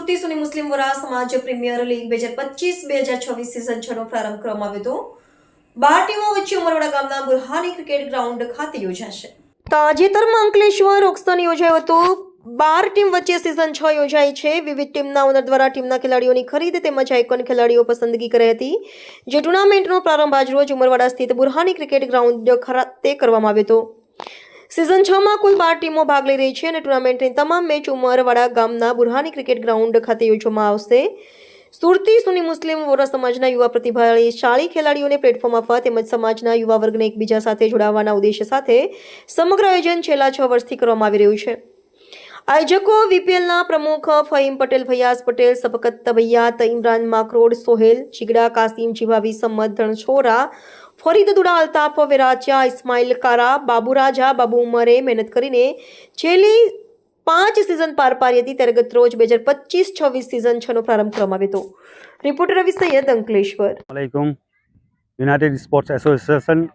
સુરતમાં સમાજ premier league બે હજાર પચીસ, બે હજાર છવ્વીસ સિઝન પ્રારંભ કરવામાં આવ્યો હતો. બાર ટીમો વચ્ચે ઉમરવાડા ગામના બુરહાની ક્રિકેટ ગ્રાઉન્ડ ખાતે યોજાશે. તાજેતરમાં અંકલેશ્વર ઓક્સન યોજાયો હતો. બાર ટીમ વચ્ચે સિઝન છ યોજાઈ છે. વિવિધ ટીમના ઓનર દ્વારા ટીમના ખેલાડીઓની ખરીદ તેમજ આઇકોન ખેલાડીઓ પસંદગી કરી હતી. જે ટુર્નામેન્ટનો પ્રારંભ આજરોજ ઉમરવાડા સ્થિત બુરહાની ક્રિકેટ ગ્રાઉન્ડ ખાતે કરવામાં આવ્યો હતો. સિઝન છ માં કુલ બાર ટીમો ભાગ લઈ રહી છે અને ટુર્નામેન્ટની તમામ મેચ ઉમરવાડા ગામના બુરહાની ક્રિકેટ ગ્રાઉન્ડ ખાતે યોજવામાં આવશે. સુરતી સુની મુસ્લિમ વોરા સમાજના યુવા પ્રતિભાશાળી ખેલાડીઓને પ્લેટફોર્મ આપવા તેમજ સમાજના યુવા વર્ગને એકબીજા સાથે જોડાવાના ઉદ્દેશ્ય સાથે સમગ્ર આયોજન છેલ્લા છ વર્ષથી કરવામાં આવી રહ્યું છે. આયોજકો વીપીએલના પ્રમુખ ફહીમ પટેલ, ફૈયાઝ પટેલ, સબકત તબૈયાત ઇમરાન માકરોડ, સોહેલ ચીગડા, કાસિમ જીવાવી સંમત ધણછોરા ફરીદ દુડા અલ્તાફ વેરાચા ઇસ્માઇલ કારા, બાબુ રાજા, બાબુ ઉમરે મહેનત કરીને છેલ્લી પાંચ સિઝન પાર પાડી હતી. ત્યારે ગત રોજ બે હજાર પચીસ છવ્વીસ સિઝન છનો પ્રારંભ કરવામાં આવ્યો હતો. રિપોર્ટર રવિ સૈયદ અંકલેશ્વર. વાલેકુમ યુનાઇટેડ સ્પોર્ટ્સ એસોસિએશન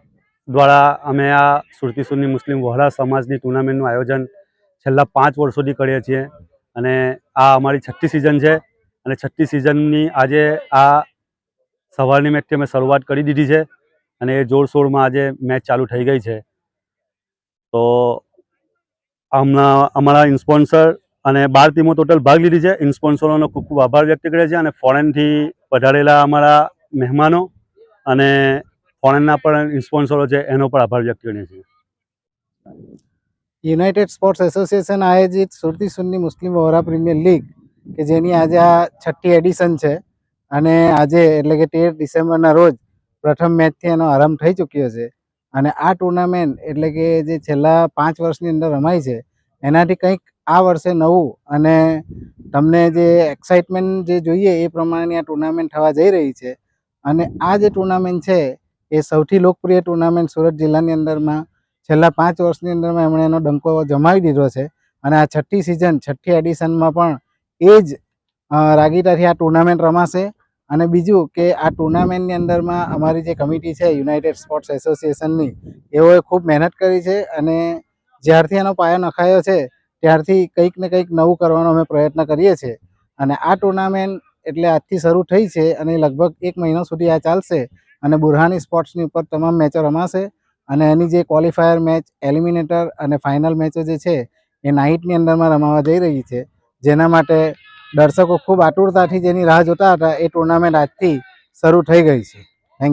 દ્વારા અમે આ સુરતી સુન્ની મુસ્લિમ વહોરા સમાજની ટુર્નામેન્ટનું આયોજન છેલ્લા પાંચ વર્ષોથી કરીએ છીએ. અને આ અમારી છઠ્ઠી સિઝન છે. અને છઠ્ઠી સિઝનની આજે આ સવારની મેચથી અમે શરૂઆત કરી દીધી છે. અને એ જોરશોરમાં આજે મેચ ચાલુ થઈ ગઈ છે. તો હમણાં અમારા ઇન્સ્પોન્સર અને બાર ટીમો ટોટલ ભાગ લીધી છે. ઇન્સ્પોન્સરોનો ખૂબ ખૂબ આભાર વ્યક્ત કરે છે અને ફોરેનથી પધારેલા અમારા મહેમાનો અને ફોરેનના પણ ઇન્સ્પોન્સરો છે, એનો પણ આભાર વ્યક્ત કરીએ છીએ. યુનાઇટેડ સ્પોર્ટ્સ એસોસિએશન આયોજિત સુરતી સુન્ની મુસ્લિમ વોરા પ્રીમિયર લીગ, કે જેની આજે આ છઠ્ઠી એડિશન છે. અને આજે એટલે કે તેર ડિસેમ્બરના રોજ પ્રથમ મેચથી એનો આરંભ થઈ ચૂક્યો છે. અને આ ટુર્નામેન્ટ એટલે કે જે છેલ્લા પાંચ વર્ષની અંદર રમાય છે, એનાથી કંઈક આ વર્ષે નવું અને તમને જે એક્સાઇટમેન્ટ જે જોઈએ એ પ્રમાણેની આ ટુર્નામેન્ટ થવા જઈ રહી છે. અને આ જે ટુર્નામેન્ટ છે, એ સૌથી લોકપ્રિય ટુર્નામેન્ટ સુરત જિલ્લાની અંદરમાં છેલ્લા પાંચ વર્ષની અંદરમાં એમણે એનો ડંકો જમાવી દીધો છે. અને આ છઠ્ઠી સિઝન છઠ્ઠી એડિશનમાં પણ એ જ રાગીટાથી આ ટુર્નામેન્ટ રમાશે. અને બીજું કે આ ટુર્નામેન્ટની અંદરમાં અમારી જે કમિટી છે યુનાઇટેડ સ્પોર્ટ્સ એસોસિએશનની એઓએ ખૂબ મહેનત કરી છે અને જ્યારથી એનો પાયો નખાયો છે, ત્યારથી કંઈક ને કંઈક નવું કરવાનો અમે પ્રયત્ન કરીએ છીએ. અને આ ટુર્નામેન્ટ એટલે આજથી શરૂ થઈ છે અને લગભગ એક મહિનો સુધી આ ચાલશે અને બુરહાની સ્પોર્ટ્સની ઉપર તમામ મેચો રમાશે. અને એની જે ક્વોલિફાયર મેચ એલિમિનેટર અને ફાઇનલ મેચો જે છે, એ નાઇટની અંદરમાં રમાવા જઈ રહી છે. જેના માટે દર્શકો ખૂબ આતુરતાથી જેની રાહ જોતા હતા એ ટુર્નામેન્ટ આજથી શરૂ થઈ ગઈ છે.